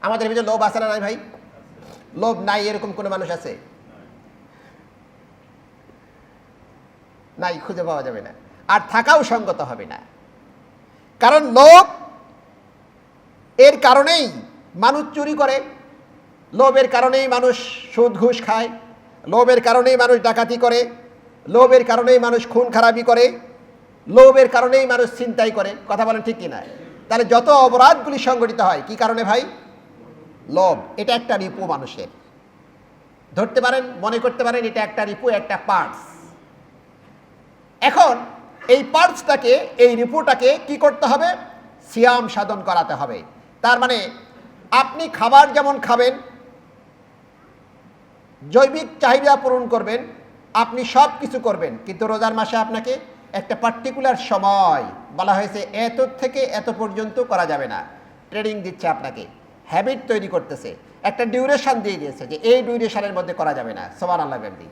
আমাদের ভিতরে লোভ আছে না নাই ভাই? লোভ নাই, এরকম কোনো মানুষ আছে? নাই, খুঁজে পাওয়া যাবে না। আর থাকাও সঙ্গত হবে না। কারণ লোভ এর কারণেই মানুষ চুরি করে। লোভের কারণেই মানুষ সুদ ঘুষ খায়। লোভের কারণেই মানুষ ডাকাতি করে। লোভের কারণেই মানুষ খুন খারাপি করে। লোভের কারণেই মানুষ চিন্তাই করে। কথা বলেন ঠিক কিনা? তাহলে যত অপরাধগুলি সংগঠিত হয়, কি কারণে ভাই? লোভ এটা একটা রিপু মানুষের। ধরতে পারেন, মনে করতে পারেন এটা একটা রিপু, একটা পার্টস এখন এই পার্টসটাকে এই রিপুটাকে কি করতে হবে? সিয়াম সাধন করাতে হবে। তার মানে আপনি খাবার যেমন খাবেন, জৈবিক চাহিদা পূরণ করবেন, আপনি সব কিছু করবেন। কিন্তু রোজার মাসে আপনাকে একটা পার্টিকুলার সময় বলা হয়েছে এত থেকে এত পর্যন্ত করা যাবে না। ট্রেনিং দিচ্ছে আপনাকে। হ্যাবিট তৈরি করতেছে, একটা ডিউরেশন দিয়ে দিয়েছে যে এই ডিউরেশনের মধ্যে করা যাবে না। সবার আল্লাহ ব্যক্তি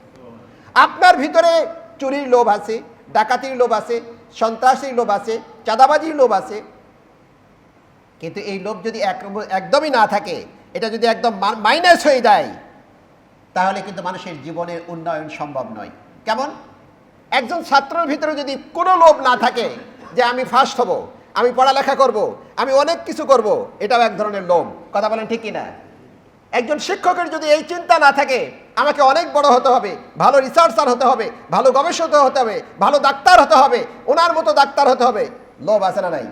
আপনার ভিতরে চুরির লোভ আছে, ডাকাতির লোভ আছে, সন্ত্রাসীর লোভ আছে, চাঁদাবাজির লোভ আছে। কিন্তু এই লোভ যদি এক- একদমই না থাকে, এটা যদি একদম মাইনাস হয়ে যায়, তাহলে কিন্তু মানুষের জীবনের উন্নয়ন সম্ভব নয়। কেমন? একজন ছাত্রের ভিতরে যদি কোনো লোভ না থাকে যে আমি ফার্স্ট হব আমি পড়ালেখা করব, আমি অনেক কিছু করব, এটাও এক ধরনের লোভ কথা বলেন ঠিক কিনা? একজন শিক্ষকের যদি এই চিন্তা না থাকে, আমাকে অনেক বড় হতে হবে, ভালো রিসার্চার হতে হবে, ভালো গবেষক হতে হবে, ভালো ডাক্তার হতে হবে, ওনার মতো ডাক্তার হতে হবে। লোভ আছে না নাই?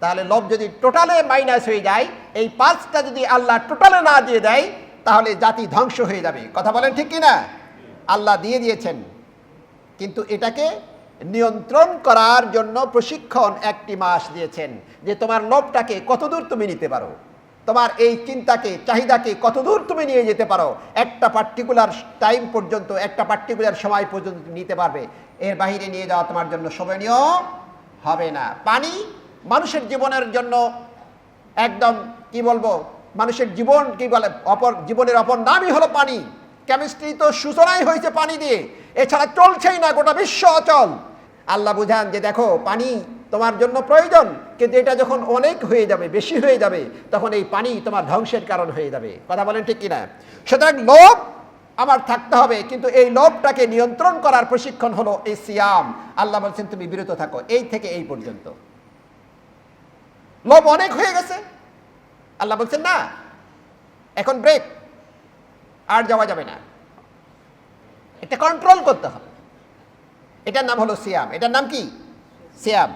তাহলে লোভ যদি টোটালে মাইনাস হয়ে যায়, এই পাঁচটা যদি আল্লাহ টোটালে না দিয়ে দেয়, তাহলে জাতি ধ্বংস হয়ে যাবে। কথা বলেন ঠিক কিনা? আল্লাহ দিয়ে দিয়েছেন। কিন্তু এটাকে নিয়ন্ত্রণ করার জন্য প্রশিক্ষণ একটি মাস দিয়েছেন। যে তোমার লোভটাকে কতদূর তুমি নিতে পারো? তোমার এই চিন্তাকে, চাহিদাকে কতদূর তুমি নিয়ে যেতে পারো? একটা পার্টিকুলার টাইম পর্যন্ত, একটা পার্টিকুলার সময় পর্যন্ত নিতে পারবে। এর বাইরে নিয়ে যাওয়া তোমার জন্য শোভনীয় হবে না। পানি মানুষের জীবনের জন্য একদম, কি বলব, মানুষের জীবন, কি বলে, অপর, জীবনের অপর নামই হলো পানি। কেমিস্ট্রি তো সূচনাই হয়েছে পানি দিয়ে। এছাড়া চলছেই না, গোটা বিশ্ব অচল। আল্লাহ বুঝান যে দেখো, পানি তোমার জন্য প্রয়োজন, কিন্তু এটা যখন অনেক হয়ে যাবে, বেশি হয়ে যাবে, তখন এই পানি তোমার ধ্বংসের কারণ হয়ে যাবে। কথা বলেন ঠিক কিনা? সুতরাং লোভ আমার থাকতে হবে, কিন্তু এই লোভটাকে নিয়ন্ত্রণ করার প্রশিক্ষণ হলো এই সিয়াম। আল্লাহ বলছেন, তুমি বিরত থাকো, এই থেকে এই পর্যন্ত। লোভ অনেক হয়ে গেছে। আল্লাহ বলছেন, না, এখন ব্রেক আর যাওয়া যাবে না। এটা কন্ট্রোল করতে হবে। এটার নাম হলো সিয়াম। এটার নাম কি? সিয়াম।